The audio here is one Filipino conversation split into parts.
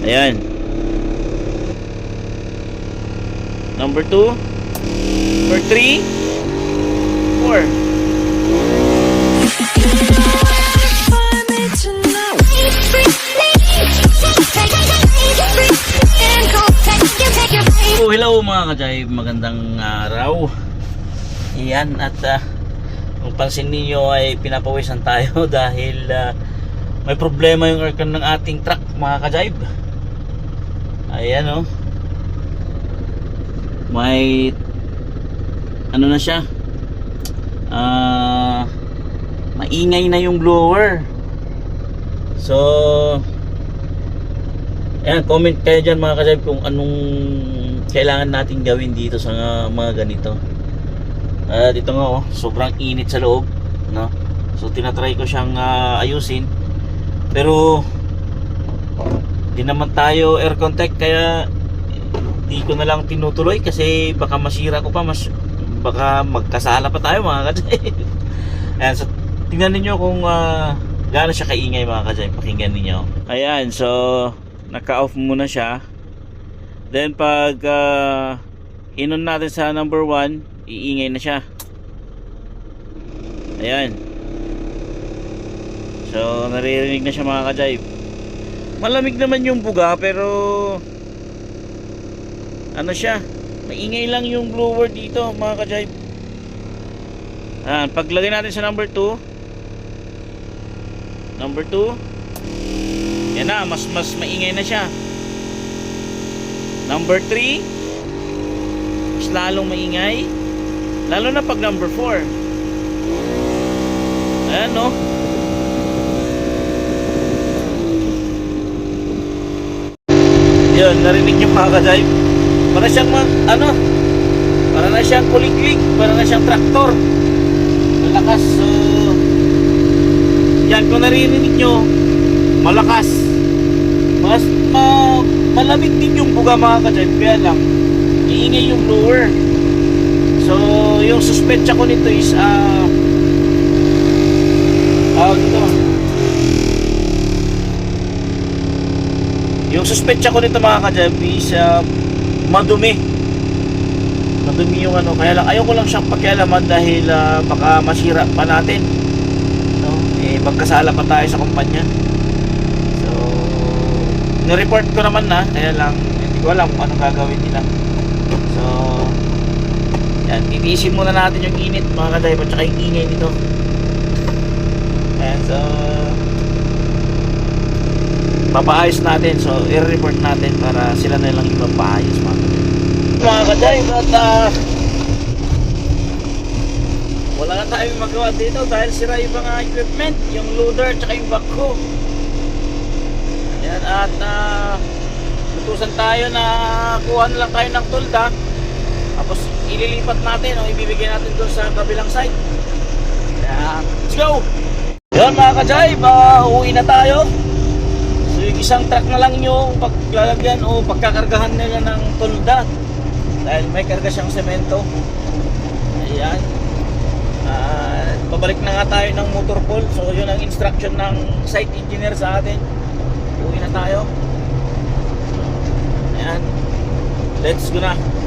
Ayan. Number 2. Number 3. 4. So, hello mga kajay, magandang araw. Iyan at ah, kung pansin niyo ay pinapawisan tayo dahil ah, may problema yung aircon ng ating truck mga kajayb. Ayan oh. May ano na siya? Ah maingay na yung blower. So Ayan, comment kayo dyan mga kasayb kung anong kailangan natin gawin dito sa mga ganito. Ah, dito nga oh, sobrang init sa loob, no? So tinatry ko siyang ah, ayusin. Pero di naman tayo air contact kaya di ko na lang tinutuloy kasi baka masira ko pa mas baka magkasala pa tayo mga kasayb. Ayan, so tingnan niyo kung ah, gaano siya kaingay mga kasayb. Pakinggan niyo. Ayan, so naka-off muna siya. Then pag uh, inon natin sa number 1, iingay na siya. Ayan. So naririnig na siya mga kajayb. Malamig naman yung buga pero ano siya? Maingay lang yung blower dito mga kajayb. Ayan, paglagay natin sa number 2. Number 2. Yan na, mas mas maingay na siya. Number 3, mas lalong maingay. Lalo na pag number 4. Ayan no. Yun, narinig niyo mga kajay. Para siyang ma- ano, para na siyang kuliklik, para na siyang traktor. Malakas. So, yan, kung naririnig nyo, malakas. Mas ma, malamig din yung buga mga kadyan, kaya lang, iingay yung blower. So, yung suspensa ko nito is, ah, ah, dito. Yung suspensa ko nito mga kadyan is, ah, madumi. Madumi yung ano, kaya lang, ayoko lang siyang pakialaman dahil ah, baka masira pa natin. No? Eh, magkasala pa tayo sa kumpanya. So, ni-report ko naman na, kaya lang, hindi ko alam kung anong gagawin nila. So, yan, titiisin muna natin yung init mga kadayba, tsaka yung ingay nito. Ayan, so, papaayos natin. So, i-report natin para sila na lang yung mapaayos mga. Mga kadayba, at ah, wala na tayong magawa dito dahil sira yung mga equipment, yung loader tsaka yung backhoe. Yan at uh, lutusan tayo na kuha na lang tayo ng tulda. Tapos ililipat natin o ibibigay natin doon sa kabilang site. Kaya, let's go! Yan mga kajay, ba, uwi na tayo. Isang truck na lang yung paglalagyan o pagkakargahan nila ng tulda. Dahil may karga siyang semento. Ayan. Ah, babalik na nga tayo ng motor pool. So yun ang instruction ng site engineer sa atin. Uwi na tayo. Ayan. Let's go na.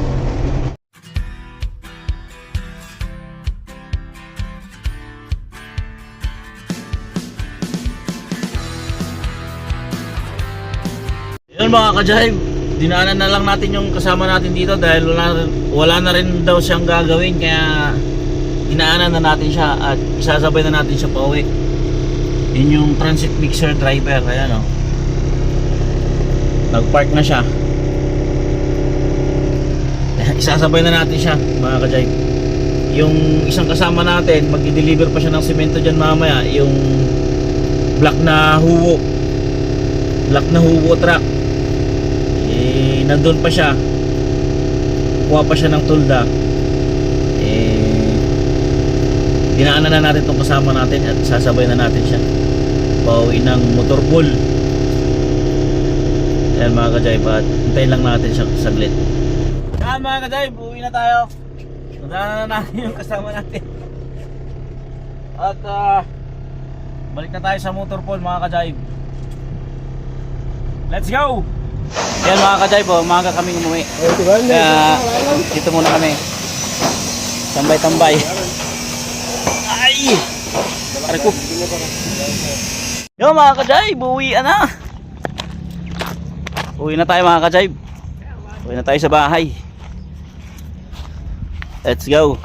Yun mga kajahiv, dinaanan na lang natin yung kasama natin dito dahil wala, wala na rin daw siyang gagawin kaya dinaanan na natin siya at isasabay na natin siya pauwi. Yun yung transit mixer driver, ayan o. Nag-park na siya. Isasabay na natin siya mga kajahiv. Yung isang kasama natin, mag-deliver pa siya ng simento dyan mamaya, yung black na huwo. Black na huwo truck eh nandun pa siya. Kuha pa siya ng tulda. Eh dinaanan na natin itong kasama natin at sasabay na natin siya. Pauwi ng motor pool. Yan mga kajayb at hintayin lang natin siya saglit. Yan mga kajayb uwi na tayo. Nadaanan na natin yung kasama natin. At ah, balik na tayo sa motor pool mga kajayb let's go Yan mga ka-jive, oh, umaga kaming umuwi. Kaya dito muna kami. Tambay-tambay. Ay! Aray ko. Yo mga ka-jive, uwi na. Uwi na tayo mga ka-jive. Uwi na tayo sa bahay. Let's go.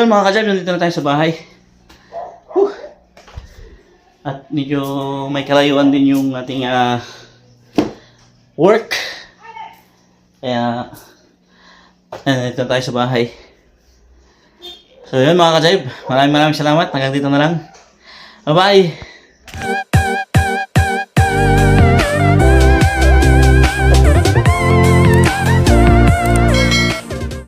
Yun mga ka-jive, nandito na tayo sa bahay. Whew. At medyo may kalayuan din yung ating ah, work. Kaya, nandito na tayo sa bahay. So yun mga ka-jive, maraming maraming salamat. Hanggang dito na lang. Bye-bye!